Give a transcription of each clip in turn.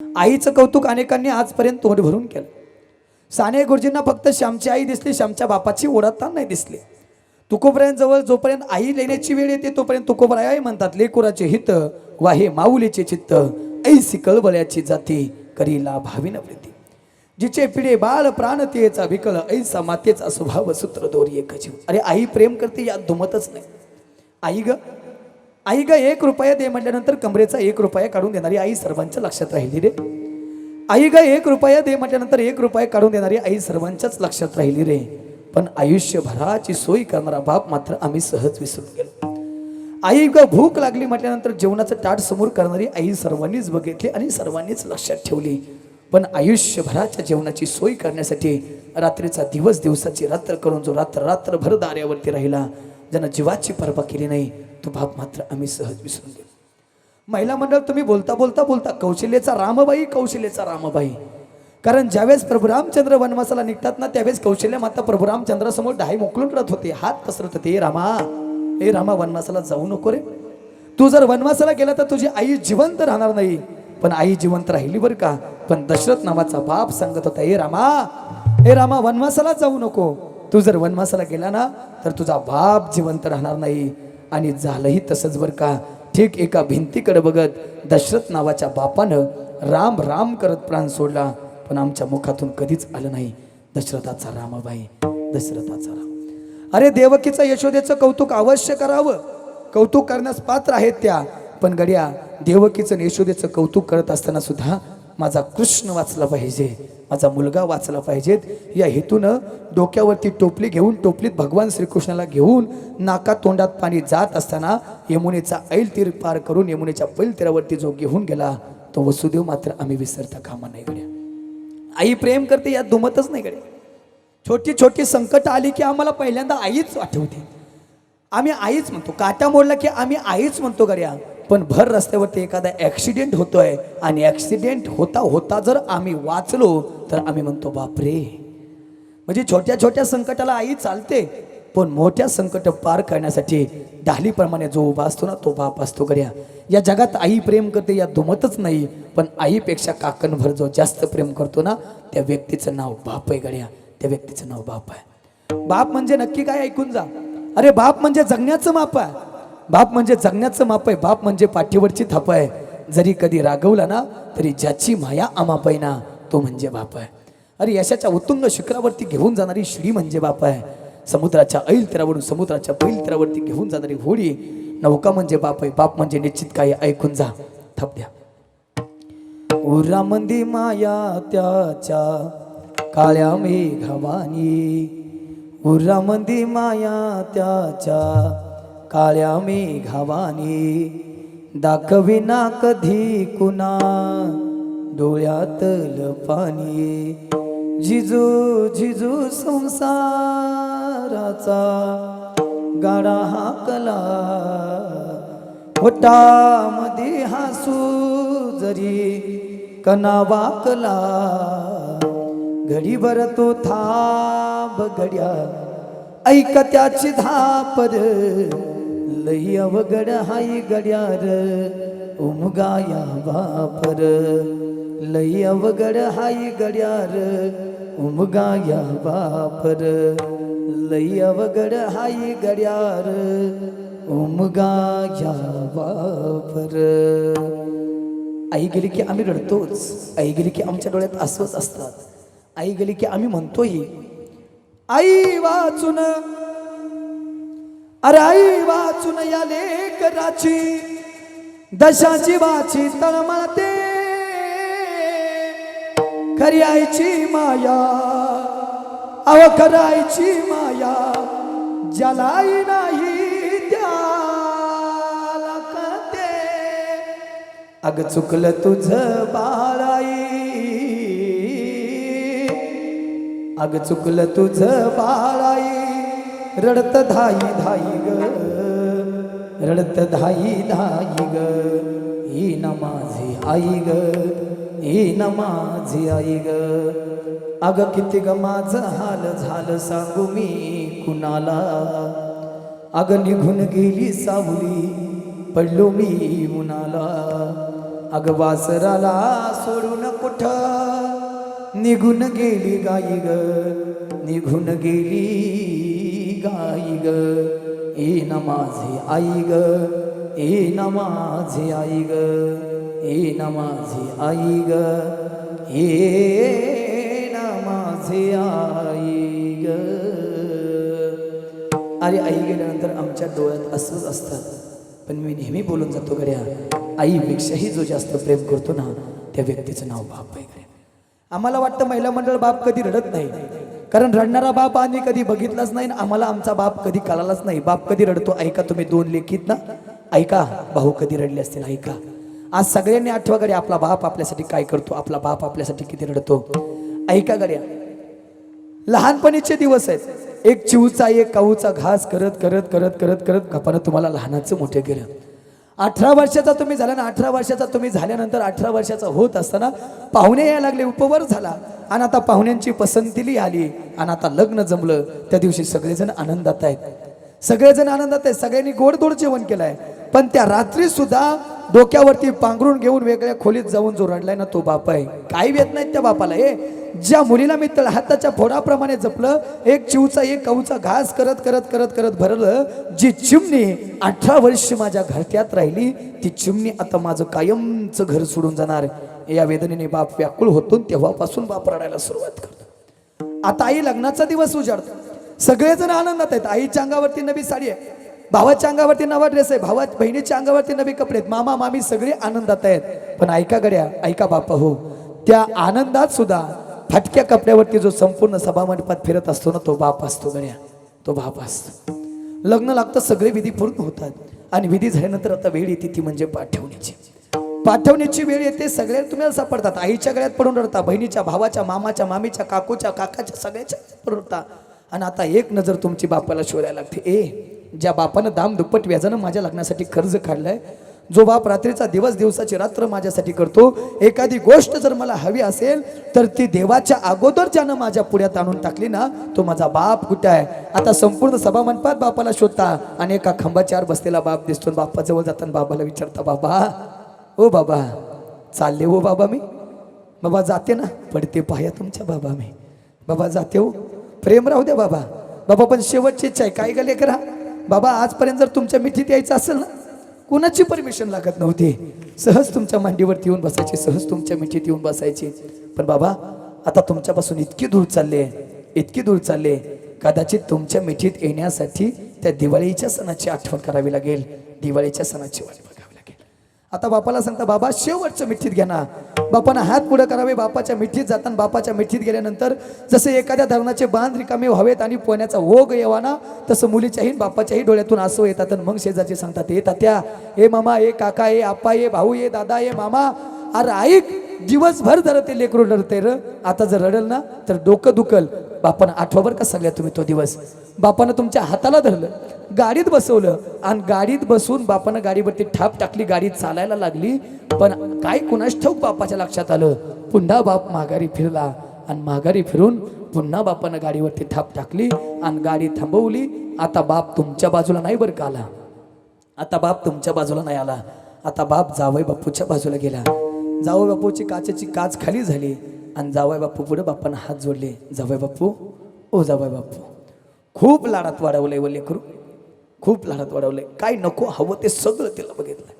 आईचं कौतुक अनेकांनी आजपर्यंत तोंड भरून केलं. साने गुरुजींना फक्त श्यामची आई दिसली श्यामच्या बापाची ओळखता नाही दिसली. तुकोबरायांजवळ जोपर्यंत आई लेण्याची वेळ येते तोपर्यंत तुकोबराय आई म्हणतात लेकुराचे हित वा हे माऊलीचे चित्त ऐसी कळबल्याची जाती करीला भाविन प्रीती. जिचे पिढे बाळ प्राण तेचा विकळ ऐसा मातेचा स्वभाव सूत्र दोरी एक जीव अरे आई प्रेम करते यात धुमतच नाही. आई ग आई ग एक रुपया दे म्हटल्यानंतर कमरेचा एक रुपया काढून देणारी आई सर्वांच्या लक्षात राहिली रे. आई ग एक रुपया दे म्हटल्यानंतर एक रुपया काढून देणारी आई सर्वांच्याच लक्षात राहिली रे. पण आयुष्यभराची सोय करणारा बाप मात्र आम्ही सहज विसरून गेलो. आई ग भूक लागली म्हटल्यानंतर जेवणाचं ताट समोर करणारी आई सर्वांनीच बघितली आणि सर्वांनीच लक्षात ठेवली. पण आयुष्यभराच्या जेवणाची सोय करण्यासाठी रात्रीचा दिवस दिवसाची रात्र करून जो रात्र रात्रभर दार्यावरती राहिला ज्यानं जीवाची पर्वा केली नाही तो मात्र आम्ही सहज विसरून गेलो. महिला मंडळ तुम्ही बोलता बोलता बोलता कौशल्याचा रामबाई कौशल्याचा रामबाई. कारण ज्यावेळेस प्रभू रामचंद्र वनवासाला निघतात ना त्यावेळेस कौशल्य माता प्रभू रामचंद्रासमोर डाई मोकलून राहत होते. हात पसरत होते. हे रामा हे रामा वनवासाला जाऊ नको रे. तू जर वनवासाला गेला तर तुझी आई जिवंत राहणार नाही. पण आई जिवंत राहिली बरं का? पण दशरथ नावाचा बाप सांगत होता हे रामा हे रामा वनवासाला जाऊ नको. तू जर वनवासाला गेला ना तर तुझा बाप जिवंत राहणार नाही. आणि झालंही तसंच बरं का. ठीक एका भिंतीकडे बघत दशरथ नावाच्या बापानं राम राम करत प्राण सोडला. पण आमच्या मुखातून कधीच आलं नाही. दशरथाचा रामाबाई दशरथाचा राम. अरे देवकीचं यशोदेचं कौतुक अवश्य करावं. कौतुक करण्यास पात्र आहेत त्या. पण गड्या देवकीचं आणि यशोदेचं कौतुक करत असताना सुद्धा माझा कृष्ण वाचला पाहिजे माझा मुलगा वाचला पाहिजेत या हेतूनं डोक्यावरती टोपली घेऊन टोपलीत भगवान श्रीकृष्णाला घेऊन नाका तोंडात पाणी जात असताना यमुनेचा ऐल तीर पार करून यमुनेच्या पैल तीरावरती जो घेऊन गेला तो वसुदेव मात्र आम्ही विसरता कामा नाही गड्या. आई प्रेम करते यात दुमतच नाही गड्या. छोटी छोटी संकट आली की आम्हाला पहिल्यांदा आईच आठवते. आम्ही आईच म्हणतो काटा मोडला की आम्ही आईच म्हणतो गड्या. पण भर रस्त्यावरती एखादा ॲक्सिडेंट होतोय आणि ॲक्सिडेंट होता होता जर आम्ही वाचलो तर आम्ही म्हणतो बापरे. म्हणजे छोट्या छोट्या संकटाला आई चालते पण मोठ्या संकट पार करण्यासाठी दहालीप्रमाणे जो उभा असतो ना तो बाप असतो गड्या. या जगात आई प्रेम करते या दुमतच नाही पण आईपेक्षा काकणभर जो जास्त प्रेम करतो ना त्या व्यक्तीचं नाव बाप आहे गड्या. त्या व्यक्तीचं नाव बाप आहे. बाप म्हणजे नक्की काय? ऐकून जा. अरे बाप म्हणजे जगण्याचं माप आहे. बाप म्हणजे जगण्याचं माप आहे बाप म्हणजे पाठीवरची थाप आहे. जरी कधी रागवला ना तरी ज्याची माया आमाप आहे ना तो म्हणजे बाप आहे. अरे यशाच्या उत्तुंग शिखरावरती घेऊन जाणारी श्री म्हणजे बाप आहे. समुद्राच्या ऐल तीरावरून समुद्राच्या पैल तीरावरती घेऊन जाणारी होडी नौका म्हणजे बाप आहे. बाप म्हणजे निश्चित काही ऐकून जा. थाप द्या. उरामंदी माया त्याच्या काळ्या मेघवानी उरामंदी माया त्याच्या काळ्या मेघवानी दाखविना कधी कुणा डोळ्यातल पाणी जिजू जिजू संसाराचा गाडा हाकला. होटामध्ये हासू जरी कना वाकला. घडीभर तो थांब घड्या ऐक त्याची धापर लई अवघड हाय गड्यार उमगाया वापर. लई अवघड हाय गड्यार उमगाया वापर. लई अवघड हाय गड्यार उमगाया वापर. आई गेली की आम्ही रडतोच. आई गेली की आमच्या डोळ्यात आसवत असतात. आई गेली की आम्ही म्हणतोही आई वाचून अराई वाचून या लेकराची दशाची वाची तळमळते. खरी आईची माया अव करायची माया जलाई नाही त्याला कळते. अग चुकलं तुझ बाळाई अग चुकलं तुझं बाळा रडत धाई धाई ग रडत धाई धाई ग ही न माझी आई ग ही न माझी आई ग। अग किती ग माझं हाल झालं सांगू मी कुणाला? अग निघून गेली सावली पडलो मी उन्हाला अग वासराला सोडून कुठ? निघून गेली गाई ग निघून गेली गाई ग ए नमाझे आई ग ए नमाझे आई ग ए नमाझे आई ग ए नमाझे माझे आई ग अरे आई गेल्यानंतर आमच्या डोळ्यात असंच असतात पण मी नेहमी बोलून जातो गड्या आईपेक्षाही जो जास्त प्रेम करतो ना त्या व्यक्तीचं नाव बाप आहे गड्या. आम्हाला वाटतं महिला मंडळ बाप कधी रडत नाही. कारण रडणारा बाप आम्ही कधी बघितलाच नाही आम्हाला आमचा बाप कधी कळालाच नाही बाप कधी रडतो ऐका तुम्ही दोन लेखीत ना ऐका भाऊ कधी रडले असतील ऐका आज सगळ्यांनी आठवा गड्या आपला बाप आपल्यासाठी काय करतो आपला बाप आपल्यासाठी किती रडतो ऐका गड्या लहानपणीचे दिवस आहेत एक चिवचा एक काऊचा घास करत करत करत करत करत घपानं तुम्हाला लहानाचं मोठे केलं अठरा वर्षाचा तुम्ही झाला ना अठरा वर्षाचा तुम्ही झाल्यानंतर अठरा वर्षाचा होत असताना पाहुणे यायला लागले उपवर झाला. आणि आता पाहुण्यांची पसंतीली आली. आणि आता लग्न जमलं. त्या दिवशी सगळेजण आनंदात आहेत. सगळेजण आनंदात आहेत. सगळ्यांनी गोडधोड जेवण केलंय. पण त्या रात्री सुद्धा डोक्यावरती पांघरून घेऊन वेगळ्या खोलीत जाऊन जो रडलाय ना तो बाप आहे. काही येत नाहीत त्या बापाला हे. ज्या मुलीला मी तळ हाताच्या फोडाप्रमाणे जपलं एक चिवचा एक कऊचा घास करत करत करत करत भरलं जी चिमणी अठरा वर्ष माझ्या घरट्यात राहिली ती चिमणी आता माझं कायमचं घर सोडून जाणार. या वेदनेने बाप व्याकुळ होतो तेव्हापासून बाप रडायला सुरुवात करतो. आता आई लग्नाचा दिवस उजाडतो. सगळेजण आनंदात आहेत. आईच्या अंगावरती नवी साडी आहे. भावाच्या अंगावरती नवा ड्रेस आहे. भावा बहिणीच्या अंगावरती नवे कपडे आहेत. मामा मामी सगळे आनंदात आहेत. पण ऐका गड्या ऐका बापा हो. त्या आनंदात सुद्धा फाटक्या कपड्यावरती जो संपूर्ण सभामंडपात फिरत असतो ना तो बाप असतो गड्या. तो बाप असतो. लग्न लागतं सगळे विधी पूर्ण होतात. आणि विधी झाल्यानंतर आता वेळ येते ती म्हणजे पाठवण्याची पाठवण्याची वेळ येते सगळे तुम्हाला सापडतात. आईच्या गळ्यात पडून रडता बहिणीच्या भावाच्या मामाच्या मामीच्या काकूच्या काकाच्या सगळ्याच्या पडून रडता. आणि आता एक नजर तुमची बापाला शोधायला लागते. ए ज्या बापानं दाम दुप्पट व्याजानं माझ्या लग्नासाठी कर्ज काढलंय जो बाप रात्रीचा दिवस दिवसाची रात्र माझ्यासाठी करतो एखादी गोष्ट जर मला हवी असेल तर ती देवाच्या अगोदर ज्यानं माझ्या पुढ्यात आणून टाकली ना तो माझा बाप कुठे आहे? आता संपूर्ण सभा मंडपात बापाला शोधता आणि एका खांबाच्यावर बसलेला बाप दिसतो बापाजवळ जाताना बाबाला विचारता बाबा ओ बाबा चालले हो बाबा मी? बाबा जाते ना पडते पाया तुमच्या बाबा मी. बाबा जाते हो. प्रेम राहू द्या बाबा. बाबा पण शेवटची इच्छा आहे. काय गले करा? बाबा आजपर्यंत जर तुमच्या मिठीत यायचं असेल ना कुणाची परमिशन लागत नव्हती? सहज तुमच्या मांडीवरती येऊन बसायची सहज तुमच्या मिठीत येऊन बसायची. पण बाबा आता तुमच्यापासून इतकी दूर चालले इतकी दूर चालले कदाचित तुमच्या मिठीत येण्यासाठी त्या दिवाळीच्या सणाची आठवण करावी लागेल. दिवाळीच्या सणाची वाट आता बापाला सांगता बाबा शेवटच्या मिठीत घ्या ना. बापानं हात पुढे करावे बापाच्या मिठीत जाताना बापाच्या मिठीत गेल्यानंतर जसे एखाद्या धरणाचे बांध रिकामे व्हावेत आणि पोहण्याचा ओघ यावा ना तसं मुलीच्याही बापाच्याही डोळ्यातून आसू येतात आणि मग शेजारचे सांगतात हे तात्या हे मामा हे काका हे आप्पा हे भाऊ हे दादा हे मामा अरे ऐक दिवसभर जर ते लेकरू रडते र. आता जर रडल ना तर डोकं दुखल. बापानं आठवाभर का सांगल्या तुम्ही तो दिवस? बापानं तुमच्या हाताला धरलं गाडीत बसवलं आणि गाडीत बसून बापानं गाडीवरती ठाप टाकली गाडी चालायला लागली. पण काय कुणाच ठाऊक बापाच्या लक्षात आलं? पुन्हा बाप माघारी फिरला आणि माघारी फिरून पुन्हा बापानं गाडीवरती ठाप टाकली आणि गाडी थांबवली. आता बाप तुमच्या बाजूला नाही बरं का आला? आता बाप तुमच्या बाजूला नाही आला. आता बाप जावई बापूच्या बाजूला गेला. जावई बापूची काचेची काच खाली झाली आणि जावई बापू पुढे बापानं हात जोडले जावई बापू ओ जावई बापू खूप लाडात वाढवलंय व करू खूप लाडात वाढवलंय. काय नको हवं ते सगळं तिला बघितलं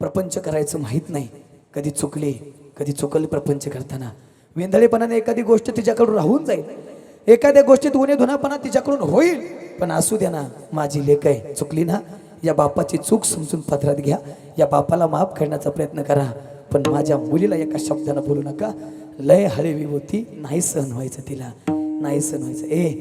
प्रपंच करायचं माहीत नाही. कधी चुकले कधी चुकले प्रपंच करताना. वेंधळेपणाने एखादी गोष्ट तिच्याकडून राहून जाईल. एखाद्या गोष्टीत उणे धुनापणा तिच्याकडून होईल. पण असू द्या ना माझी लेख आहे चुकली ना या बापाची चूक समजून पदरात घ्या. या बापाला माफ करण्याचा प्रयत्न करा. पण माझ्या मुलीला एका शब्दानं बोलू नका. लय हळवी होती नाही सहन व्हायचं तिला. नाही सहन व्हायचं. ए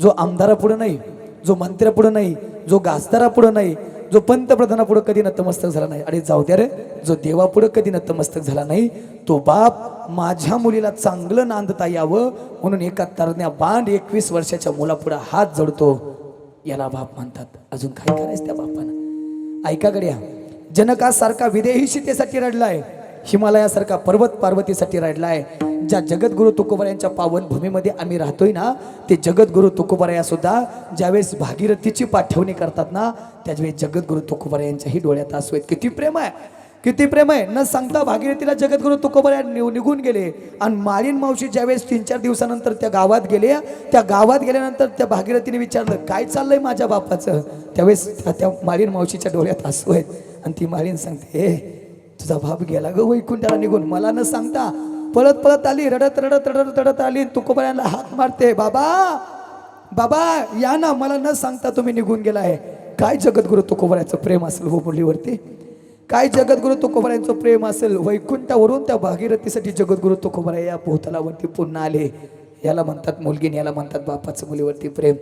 जो आमदारापुढं नाही जो मंत्र्यापुढं नाही जो गाजदारापुढं नाही जो पंतप्रधानापुढं कधी नतमस्तक झाला नाही अरे जाऊ द्या रे. जो देवापुढं कधी नतमस्तक झाला नाही तो बाप माझ्या मुलीला चांगलं नांदता यावं म्हणून एका तरण्या बांड एकवीस वर्षाच्या मुलापुढं हात जोडतो. याला बाप म्हणतात. अजून काय करायचं त्या बापानं? ऐका गड्या जनकासारखा विदेही सीतेसाठी रडलाय. हिमालयासारखा पर्वत पार्वतीसाठी रडलाय. ज्या जगद्गुरु तुकोबार यांच्या पावन भूमीमध्ये आम्ही राहतोय ना ते जगद्गुरु तुकोबार सुद्धा ज्यावेळेस भागीरथीची पाठवणी करतात ना त्यावेळेस जगद्गुरु तुकोबार यांच्याही डोळ्यात असू आहेत. किती प्रेम आहे. किती प्रेम आहे? न सांगता भागीरथीला जगद्गुरु तुकोबऱ्या निघून गेले. आणि माळीन मावशी ज्यावेळेस तीन चार दिवसानंतर त्या गावात गेले त्या गावात गेल्यानंतर त्या भागीरथीने विचारलं काय चाललंय माझ्या बापाचं? त्यावेळेस त्या- त्या माळीन मावशीच्या डोळ्यात हसू आहेत आणि ती माळीन सांगते हे तुझा बाप गेला ग वैकुंठाला निघून. मला न सांगता पळत पळत आली रडत रडत रडत रडत आली. तुकोबऱ्याला हात मारते बाबा बाबा या ना. मला न सांगता तुम्ही निघून गेला आहे. काय जगद्गुरु तुकोबऱ्याचं प्रेम असेल हो मुलीवरती? काय जगद्गुरु तुकोबरायांचं प्रेम असेल वैकुंठावरून त्या भागीरथीसाठी जगद्गुरु तुकोबऱ्या या भोतलावरती पुन्हा आले. याला म्हणतात मुलगी याला म्हणतात बापाचं मुलीवरती प्रेम.